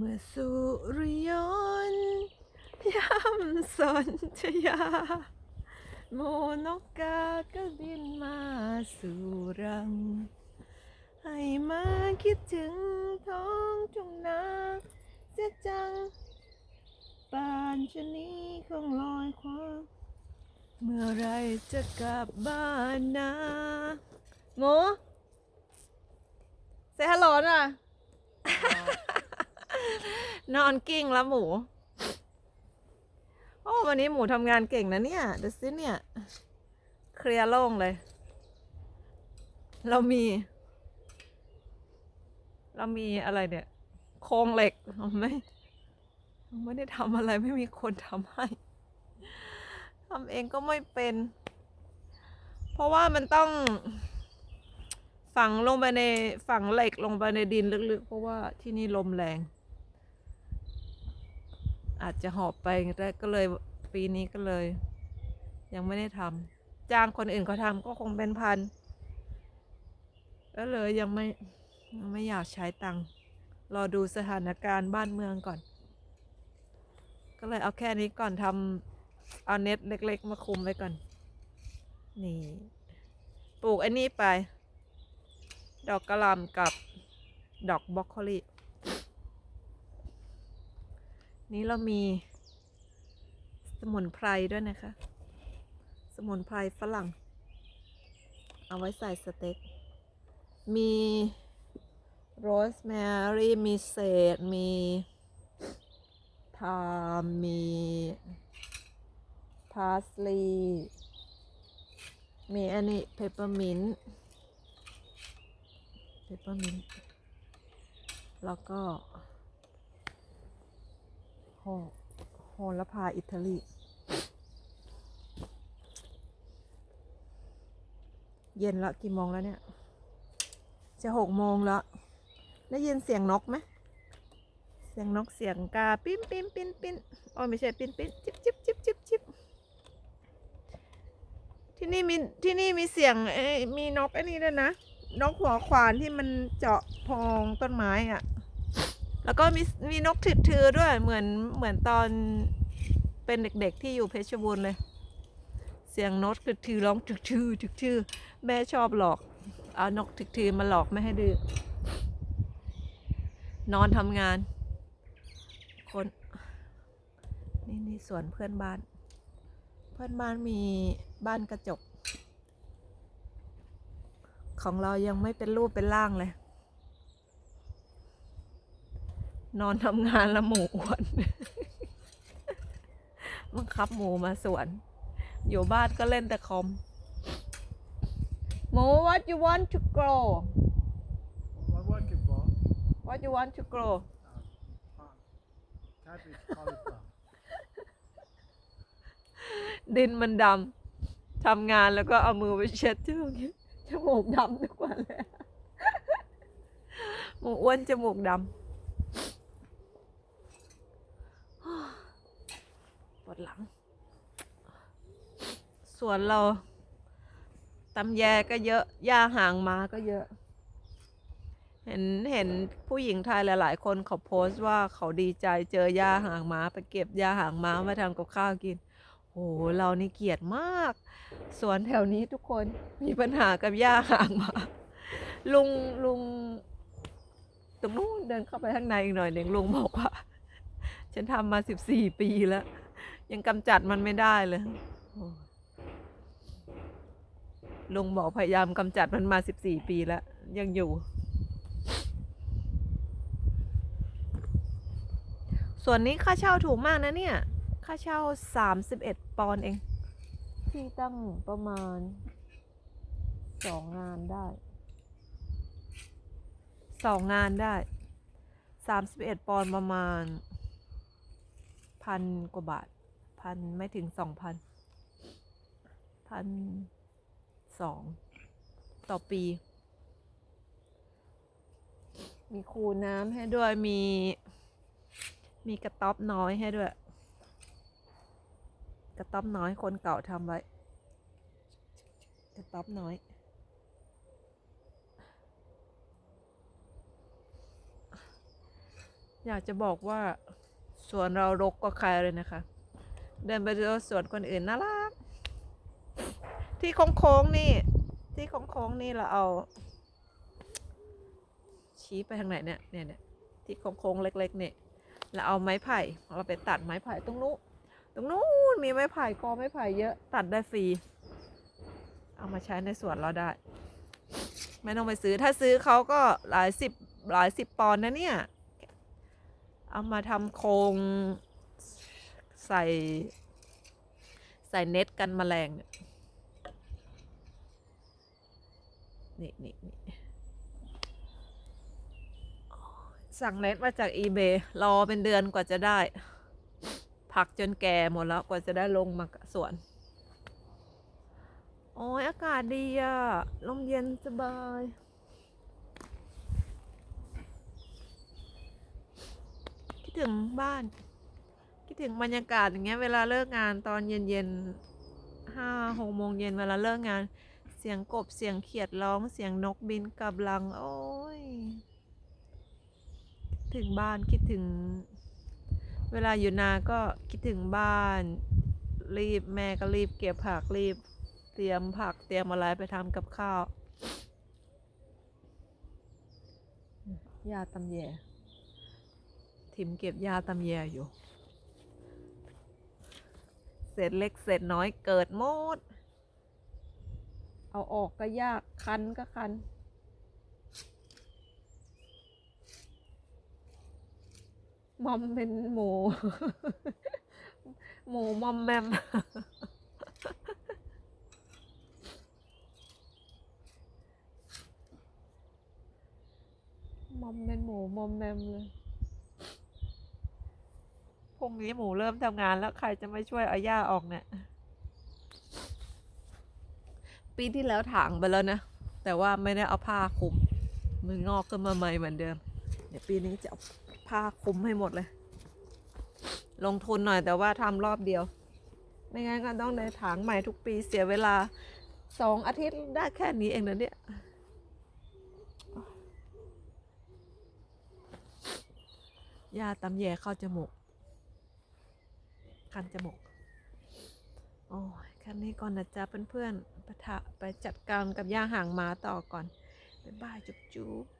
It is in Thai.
เมื่อสุริยนย่ำสนชยาโมนกกาก็บินมาสู่รัง ให้มาคิดถึงท้องทุ่งนาเสียจังป่านชนีคงลอยควางเมื่อไรจะกลับบ้านนะโง่เซฮัลโหลน่ะ นอนกิ้งแล้วหมู โอ้วันนี้หมูทำงานเก่งนะเนี่ยดูสิเนี่ย เคลียร์โล่งเลย เรามี เรามีอะไรเนี่ย โครงเหล็กเราไม่เราไม่ได้ทำอะไรไม่มีคนทำให้ทำเองก็ไม่เป็น เพราะว่ามันต้องฝังลงไปในฝังเหล็กลงไปในดินลึกๆ เพราะว่าที่นี่ลมแรง อาจจะหอบไปแต่ก็เลยปีนี้ก็เลย ยังไม่ได้ทำจ้างคนอื่นเขาทำก็คงเป็นพันก็เลยยังไม่ไม่อยากใช้ตังค์รอดูสถานการณ์บ้านเมืองก่อน ก็เลยเอาแค่นี้ก่อนทำเอาเน็ตเล็ก ๆ มาคุมไว้ก่อน นี่ ปลูกไอ้นี่ไป ดอกกระหลำกับดอกบรอกโคลี นี้เรามี สมุนไพรด้วยนะคะ สมุนไพรฝรั่ง เอาไว้ใส่สเต็ก มีโรสแมรี่ มีเศษ มีทามมีพาสลีย์มีอันนี้เพปเปอร์มินต์เพปเปอร์มินต์แล้วก็ โหโหระพาอิตาลี เย็นละกี่โมงแล้วเนี่ย จะหกโมงแล้วได้ยินเสียงนกไหม เสียงนกเสียงกาปิ้นปิ้นปิ้นปิ้นอ๋อไม่ใช่ปิ้นปิ้นจิบจิบจิบจิบจิบที่นี่มีที่นี่มีเสียงเอ้มีนกไอ้นี่ด้วยนะ นกหัวขวานที่มันเจาะพองต้นไม้อะ แล้วก็มีมีนกถิดถือด้วยเหมือนเหมือนตอนเป็นเด็กๆที่อยู่เพชรบูรณ์เลย เสียงนกถิดถือร้องถึกทือถึกทือแม่ชอบหลอกเอานกถึกทือมาหลอกไม่ให้ดื้อนอนทำงาน คนนี่นี่สวนเพื่อนบ้าน เพื่อนบ้านมีบ้านกระจก ของเรายังไม่เป็นรูปเป็นร่างเลย นอนทำงานแล้วหมูอ้วนบังคับหมูมาสวน อยู่บ้านก็เล่นแต่คอมหมู what you want to grow What I'm working for? what you want to grow Uh, cabbage, cauliflower. ดินมันดำ ทำงานแล้วก็เอามือไปเช็ดจมูกจมูกดำทุกวันเลยหมูอ้วนจมูกดำ ปว ดหลังส่วนเราตำแยก็เยอะหญ้าห่างมาก็เยอะ เห็นเห็นผู้หญิงไทยหลาย ๆ คนเขาโพสต์ว่าเขาดีใจเจอหญ้าห่างมาไปเก็บหญ้าห่างมามาทำกับข้าวกินโอ้โหเรานี่เกลียดมาก สวนแถวนี้ทุกคนมีปัญหากับหญ้าห่างมาลุงลุงตรงนู้นเดินเข้าไปข้างในอีกหน่อยหนึ่งลุงบอกว่า ฉันทำมาสิบสี่ปีแล้ว ยังกำจัดมันไม่ได้เลยโอ้ลุงบอกพยายามกำจัดมันมาสิบสี่ปีแล้ว ยังอยู่ ส่วนนี้ค่าเช่าถูกมากนะเนี่ย ค่าเช่าสามสิบเอ็ดปอนด์เอง ที่ตั้งประมาณสองงานได้สองงานได้สามสิบเอ็ดปอนด์ประมาณพันกว่าบาท พันไม่ถึงสองพันพันสองต่อปี มีคูน้ำให้ด้วยมี มีกระต๊อบน้อยให้ด้วย กระต๊อบน้อยคนเก่าทำไว้ กระต๊อบน้อยอยากจะบอกว่าสวนเรารกก็ใครเลยนะคะ เดินไปดูสวนคนอื่นน่ารัก ที่โค้งๆนี่ ที่โค้งๆนี่เราเอา ชี้ไปทางไหนเนี่ยเนี่ยเนี่ยที่โค้งๆเล็ก ๆ เนี่ยเราเอาไม้ไผ่เราไปตัดไม้ไผ่ตรงนู้นตรงนู้นมีไม้ไผ่กอไม้ไผ่เยอะตัดได้ฟรีเอามาใช้ในสวนเราได้ ไม่ต้องไปซื้อถ้าซื้อเขาก็หลายสิบหลายสิบปอนด์นะเนี่ย เอามาทำโครง ใส่ ใส่เน็ตกันแมลงเนี่ยนี่นี่นี่สั่งเน็ตมาจาก eBay รอเป็นเดือนกว่าจะได้ ผักจนแก่หมดแล้วกว่าจะได้ลงมาสวน โอ้ยอากาศดีอะลมเย็นสบายคิดถึงบ้าน คิดถึงบรรยากาศอย่างเงี้ยเวลาเลิกงานตอนเย็นเย็นๆห้าหกโมงเย็นเวลาเลิกงาน เสียงกบเสียงเขียดร้องเสียงนกบินกลับลัง โอ้ยคิดถึงบ้านคิดถึง เวลาอยู่นาก็คิดถึงบ้าน รีบแม่ก็รีบเก็บผักรีบ เตรียมผักเตรียมอะไรไปทำกับข้าวยาตำแย ทิมเก็บยาตำแยอยู่ ศษเล็กเศษน้อยเกิดหมด เอาออกก็ยากคันก็คัน มอมเป็นหมู หมูมอมแมมมอมเป็นหมูมอมแมมเลย พรุ่งนี้หมูเริ่มทำงานแล้วใครจะไม่ช่วยเอาหญ้าออกเนี่ย ปีที่แล้วถางไปแล้วนะ แต่ว่าไม่ได้เอาผ้าคลุม มืองอกขึ้นมาใหม่เหมือนเดิม เดี๋ยวปีนี้จะเอาผ้าคลุมให้หมดเลย ลงทุนหน่อยแต่ว่าทำรอบเดียว ไม่งั้นก็ต้องได้ถางใหม่ทุกปีเสียเวลาสองอาทิตย์ได้แค่นี้เองนะเนี่ยยาตำแยเข้าจมูก คันจมูกโอ้ยแค่นี้ก่อนนะจ๊ะเพื่อนๆไปทะไปจัดการกับย่าห่างหมาต่อก่อนบ๊ายบายจุ๊บจุ๊บ